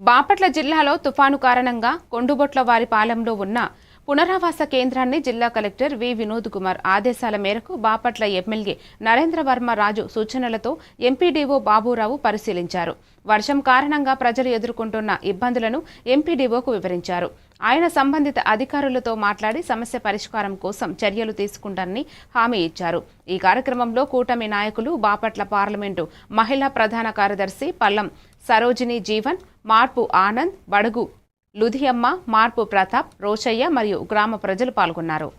బాపట్ల జిల్లాలో తుఫాను కారణంగా కొండుబొట్ల వారి పాలెంలో ఉన్న పునరావాస కేంద్రాన్ని జిల్లా కలెక్టర్ వి. వినోద్ కుమార్ ఆదేశాల మేరకు బాపట్ల ఎమ్మెల్యే నరేంద్ర వర్మ రాజు సూచనలతో ఎంపీడీఓ బాబురావు పరిశీలించారు. వర్షం కారణంగా ప్రజలు ఎదుర్కొంటున్న ఇబ్బందులను ఎంపీడీఓకు వివరించారు. ఆయన సంబంధిత అధికారులతో మాట్లాడి సమస్య పరిష్కారం కోసం చర్యలు తీసుకుంటారని హామీ ఇచ్చారు. ఈ కార్యక్రమంలో కూటమి నాయకులు బాపట్ల పార్లమెంటు మహిళా ప్రధాన కార్యదర్శి పల్లం సరోజిని జీవన్ మార్పు ఆనంద్ బడుగు లుధియమ్మ మార్పు ప్రతాప్ రోషయ్య మరియు గ్రామ ప్రజలు పాల్గొన్నారు.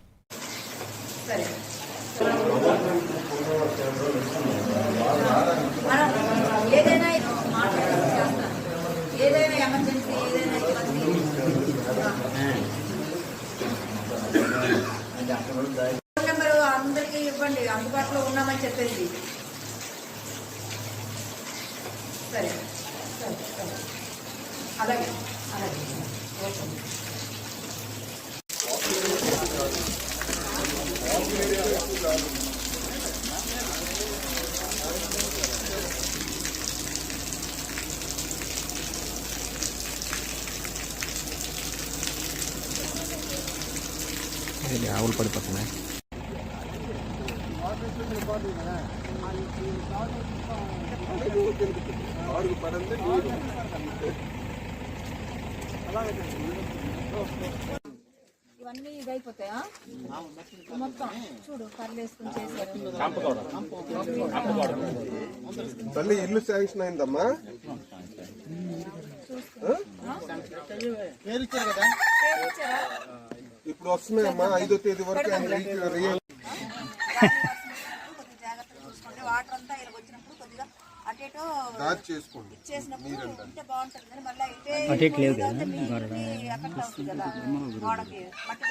అందరికీ ఇవ్వండి అందుబాటులో ఉన్నామని చెప్పేసి సరే సరే సరే. అలాగే అలాగే. ఓకే ఆవులు పడిపోతున్నాయి. ఇవన్నీ ఇదైపోతాయా? మొత్తం చూడు కర్రలు వేసుకుని చేశారు. తల్లి ఇల్లు శాంక్షన్ అయిందమ్మా? ఇప్పుడు వస్తున్నాయమ్మా ఐదో తేదీ వరకు వాటర్ అంతా ఇలా వచ్చినప్పుడు కొద్దిగా అటు ఇటు ఇచ్చేసినప్పుడు ఇంటే బాగుంటుంది కానీ మళ్ళీ ఇటే కదా. గోడకి మట్టి